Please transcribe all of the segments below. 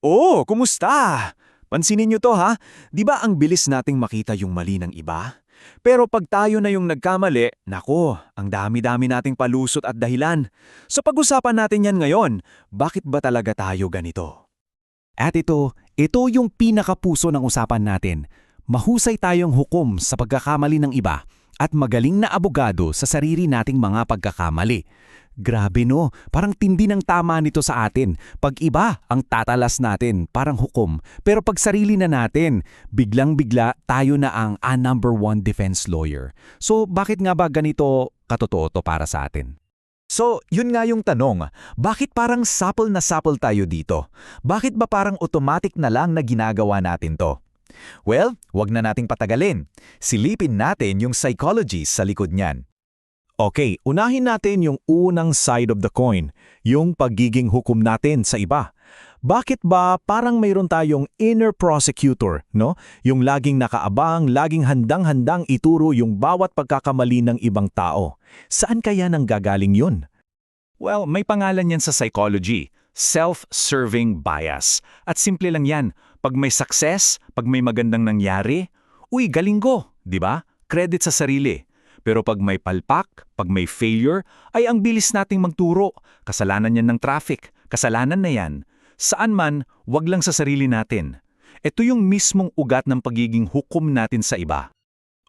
Oh, kumusta? Pansinin niyo to ha, di ba ang bilis nating makita yung mali ng iba? Pero pag tayo na yung nagkamali, nako, ang dami-dami nating palusot at dahilan. So pag-usapan natin yan ngayon, bakit ba talaga tayo ganito? At ito, ito yung pinakapuso ng usapan natin. Mahusay tayong hukom sa pagkakamali ng iba at magaling na abogado sa sarili nating mga pagkakamali. Grabe no, parang tindi ng tama nito sa atin. Pag iba ang tatalas natin, parang hukom. Pero pag sarili na natin, biglang-bigla tayo na ang a number one defense lawyer. So bakit nga ba ganito katotoo to para sa atin? So, yun nga yung tanong, bakit parang sapol na sapol tayo dito? Bakit ba parang automatic na lang na ginagawa natin to? Well, wag na nating patagalin. Silipin natin yung psychology sa likod niyan. Okay, unahin natin yung unang side of the coin, yung pagiging hukom natin sa iba. Bakit ba parang mayroon tayong inner prosecutor, no? Yung laging nakaabang, laging handang-handang ituro yung bawat pagkakamali ng ibang tao. Saan kaya nang gagaling yun? Well, may pangalan yan sa psychology, self-serving bias. At simple lang yan, pag may success, pag may magandang nangyari, uy, galing ko, di ba? Credit sa sarili. Pero pag may palpak, pag may failure, ay ang bilis nating magturo. Kasalanan yan ng traffic, kasalanan na yan. Saan man, wag lang sa sarili natin. Ito yung mismong ugat ng pagiging hukom natin sa iba.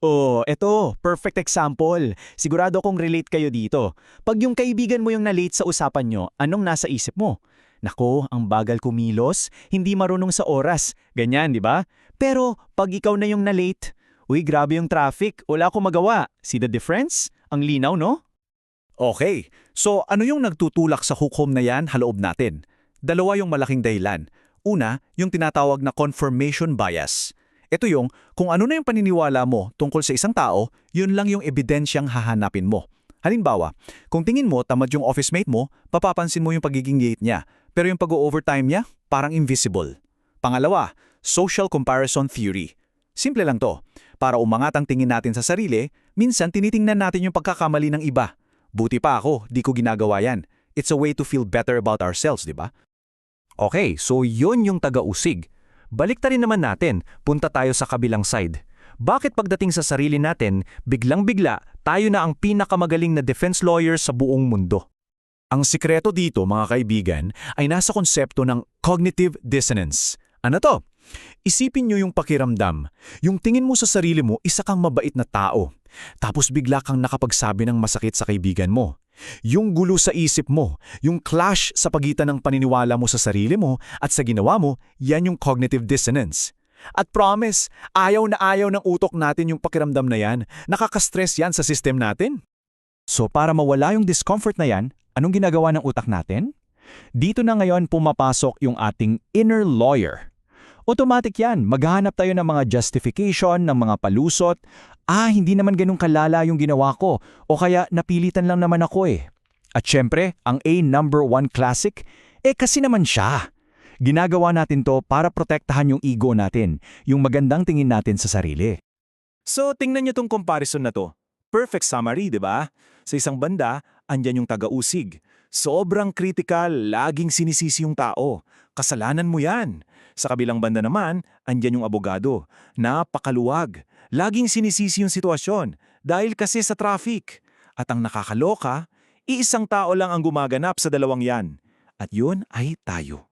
Oh, eto, perfect example. Sigurado kong relate kayo dito. Pag yung kaibigan mo yung na-late sa usapan nyo, anong nasa isip mo? Nako, ang bagal kumilos, hindi marunong sa oras. Ganyan, di ba? Pero pag ikaw na yung na-late, uy, grabe yung traffic, wala akong magawa. See the difference? Ang linaw, no? Okay, so ano yung nagtutulak sa hukom na yan haloob natin? Dalawa yung malaking dahilan. Una, yung tinatawag na confirmation bias. Ito yung kung ano na yung paniniwala mo tungkol sa isang tao, yun lang yung ebidensyang hahanapin mo. Halimbawa, kung tingin mo tamad yung office mate mo, papapansin mo yung pagiging late niya. Pero yung pag-overtime niya, parang invisible. Pangalawa, social comparison theory. Simple lang to. Para umangat ang tingin natin sa sarili, minsan tinitingnan natin yung pagkakamali ng iba. Buti pa ako, di ko ginagawa yan. It's a way to feel better about ourselves, di ba? Okay, so yun yung taga-usig. Balik rin naman natin, punta tayo sa kabilang side. Bakit pagdating sa sarili natin, biglang-bigla tayo na ang pinakamagaling na defense lawyer sa buong mundo? Ang sikreto dito, mga kaibigan, ay nasa konsepto ng cognitive dissonance. Ano to? Isipin nyo yung pakiramdam. Yung tingin mo sa sarili mo, isa kang mabait na tao. Tapos bigla kang nakapagsabi ng masakit sa kaibigan mo. Yung gulo sa isip mo, yung clash sa pagitan ng paniniwala mo sa sarili mo at sa ginawa mo, yan yung cognitive dissonance. At promise, ayaw na ayaw ng utok natin yung pakiramdam na yan. Nakaka-stress yan sa system natin. So para mawala yung discomfort na yan, anong ginagawa ng utak natin? Dito na ngayon pumapasok yung ating inner lawyer. Automatic yan, maghahanap tayo ng mga justification, ng mga palusot. Ah, hindi naman ganun kalala yung ginawa ko o kaya napilitan lang naman ako eh. At syempre, ang A number one classic, eh kasi naman siya. Ginagawa natin to para protektahan yung ego natin, yung magandang tingin natin sa sarili. So, tingnan niyo tong comparison na to. Perfect summary, di ba? Sa isang banda, andyan yung taga-usig. Sobrang critical, laging sinisisi yung tao. Kasalanan mo yan. Sa kabilang banda naman, andyan yung abogado. Napakaluwag. Laging sinisisi yung sitwasyon dahil kasi sa traffic. At ang nakakaloka, iisang tao lang ang gumaganap sa dalawang yan. At yun ay tayo.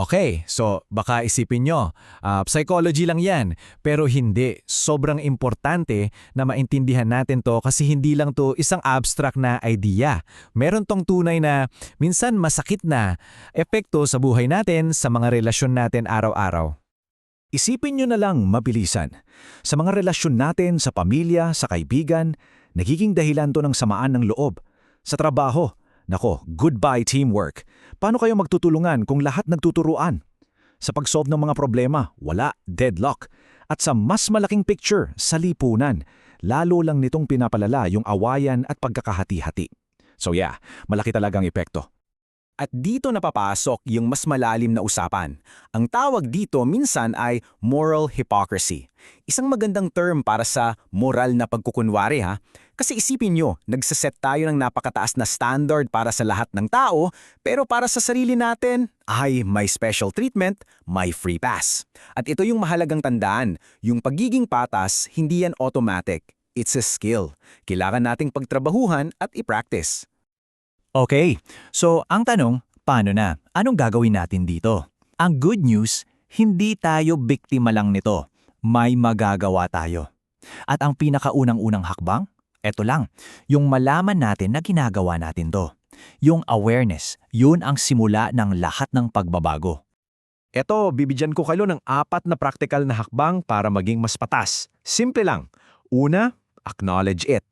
Okay, so baka isipin nyo, ah, psychology lang yan. Pero hindi, sobrang importante na maintindihan natin to kasi hindi lang to isang abstract na idea. Meron tong tunay na, minsan masakit na, epekto sa buhay natin, sa mga relasyon natin araw-araw. Isipin nyo na lang mabilisan. Sa mga relasyon natin, sa pamilya, sa kaibigan, nagiging dahilan to ng samaan ng loob. Sa trabaho, nako, goodbye teamwork. Paano kayo magtutulungan kung lahat nagtuturuan? Sa pag-solve ng mga problema, wala, deadlock. At sa mas malaking picture, sa lipunan, lalo lang nitong pinapalala yung awayan at pagkakahati-hati. So yeah, malaki talagang epekto. At dito napapasok yung mas malalim na usapan. Ang tawag dito minsan ay moral hypocrisy. Isang magandang term para sa moral na pagkukunwari ha. Kasi isipin nyo, nagsaset tayo ng napakataas na standard para sa lahat ng tao, pero para sa sarili natin, ay may special treatment, may free pass. At ito yung mahalagang tandaan, yung pagiging patas, hindi yan automatic. It's a skill. Kailangan nating pagtrabahuhan at i-practice. Okay, so ang tanong, paano na? Anong gagawin natin dito? Ang good news, hindi tayo biktima lang nito. May magagawa tayo. At ang pinakaunang-unang hakbang? Eto lang, yung malaman natin na ginagawa natin to. Yung awareness, yun ang simula ng lahat ng pagbabago. Eto, bibigyan ko kayo ng apat na practical na hakbang para maging mas patas. Simple lang. Una, acknowledge it.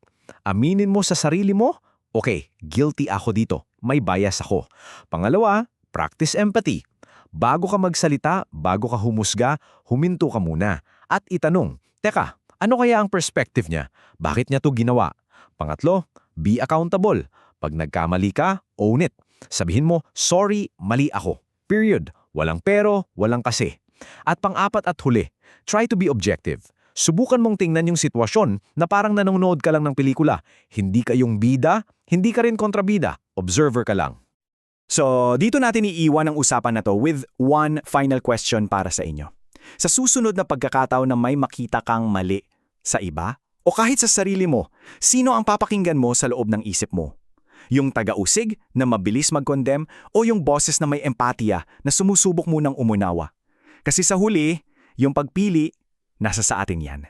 Aminin mo sa sarili mo, okay, guilty ako dito. May bias ako. Pangalawa, practice empathy. Bago ka magsalita, bago ka humusga, huminto ka muna. At itanong, teka, ano kaya ang perspective niya? Bakit niya to ginawa? Pangatlo, be accountable. Pag nagkamali ka, own it. Sabihin mo, sorry, mali ako. Period. Walang pero, walang kasi. At pang-apat at huli, try to be objective. Subukan mong tingnan yung sitwasyon na parang nanonood ka lang ng pelikula. Hindi ka yung bida, hindi ka rin kontrabida. Observer ka lang. So, dito natin iiwan ang usapan na to with one final question para sa inyo. Sa susunod na pagkakataon na may makita kang mali sa iba, o kahit sa sarili mo, sino ang papakinggan mo sa loob ng isip mo? Yung taga-usig na mabilis mag-condemn o yung boses na may empatya na sumusubok munang umunawa? Kasi sa huli, yung pagpili, nasa sa atin yan.